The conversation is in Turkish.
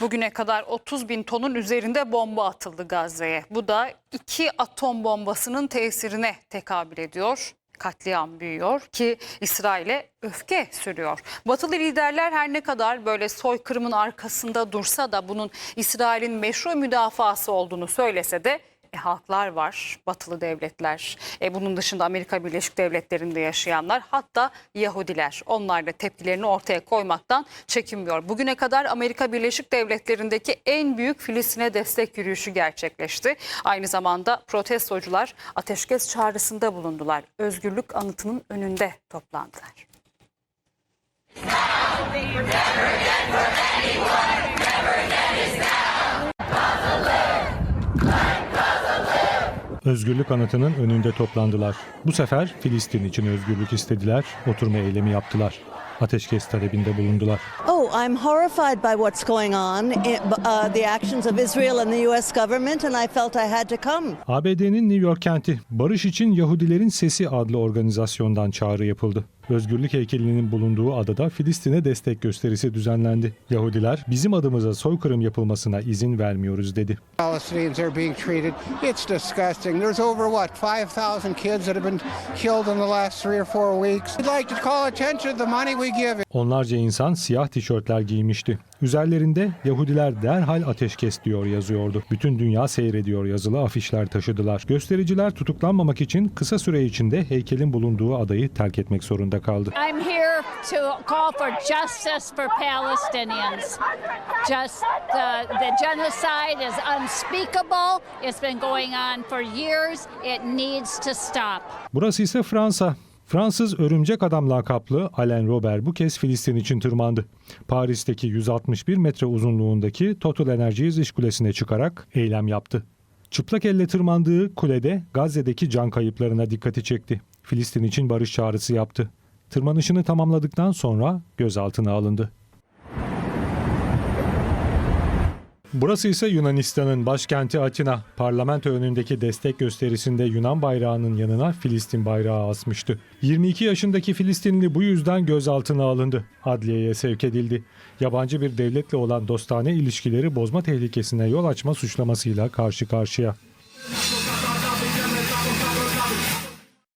Bugüne kadar 30 bin tonun üzerinde bomba atıldı Gazze'ye. Bu da iki atom bombasının tesirine tekabül ediyor. Katliam büyüyor ki İsrail'e öfke sürüyor. Batılı liderler her ne kadar böyle soykırımın arkasında dursa da bunun İsrail'in meşru müdafası olduğunu söylese de halklar var, batılı devletler, e, bunun dışında Amerika Birleşik Devletleri'nde yaşayanlar hatta Yahudiler. Onlar da tepkilerini ortaya koymaktan çekinmiyor. Bugüne kadar Amerika Birleşik Devletleri'ndeki en büyük Filistin'e destek yürüyüşü gerçekleşti. Aynı zamanda protestocular ateşkes çağrısında bulundular. Özgürlük anıtının önünde toplandılar. Özgürlük anıtının önünde toplandılar. Bu sefer Filistin için özgürlük istediler, oturma eylemi yaptılar. Ateşkes talebinde bulundular. Oh, I'm horrified by what's going on, i- uh, the actions of Israel and the U.S. government, and I felt I had to come. ABD'nin New York kenti Barış için Yahudilerin Sesi adlı organizasyondan çağrı yapıldı. Özgürlük heykelinin bulunduğu adada Filistin'e destek gösterisi düzenlendi. Yahudiler bizim adımıza soykırım yapılmasına izin vermiyoruz dedi. Palestinians are being treated. It's disgusting. There's over what 5,000 kids that have been killed in the last three or four weeks. We'd like to call attention to the money we give. Onlarca insan siyah tişörtler giymişti. Üzerlerinde Yahudiler derhal ateşkes diyor yazıyordu. Bütün dünya seyrediyor yazılı afişler taşıdılar. Göstericiler tutuklanmamak için kısa süre içinde heykelin bulunduğu adayı terk etmek zorunda kaldı. I'm here to call for justice for Palestinians. Just the, the genocide is unspeakable. It's been going on for years. It needs to stop. Burası ise Fransa. Fransız örümcek adam lakaplı Alain Robert bu kez Filistin için tırmandı. Paris'teki 161 metre uzunluğundaki Total Energies iş kulesine çıkarak eylem yaptı. Çıplak elle tırmandığı kulede Gazze'deki can kayıplarına dikkati çekti. Filistin için barış çağrısı yaptı. Tırmanışını tamamladıktan sonra gözaltına alındı. Burası ise Yunanistan'ın başkenti Atina. Parlamento önündeki destek gösterisinde Yunan bayrağının yanına Filistin bayrağı asmıştı. 22 yaşındaki Filistinli bu yüzden gözaltına alındı. Adliyeye sevk edildi. Yabancı bir devletle olan dostane ilişkileri bozma tehlikesine yol açma suçlamasıyla karşı karşıya.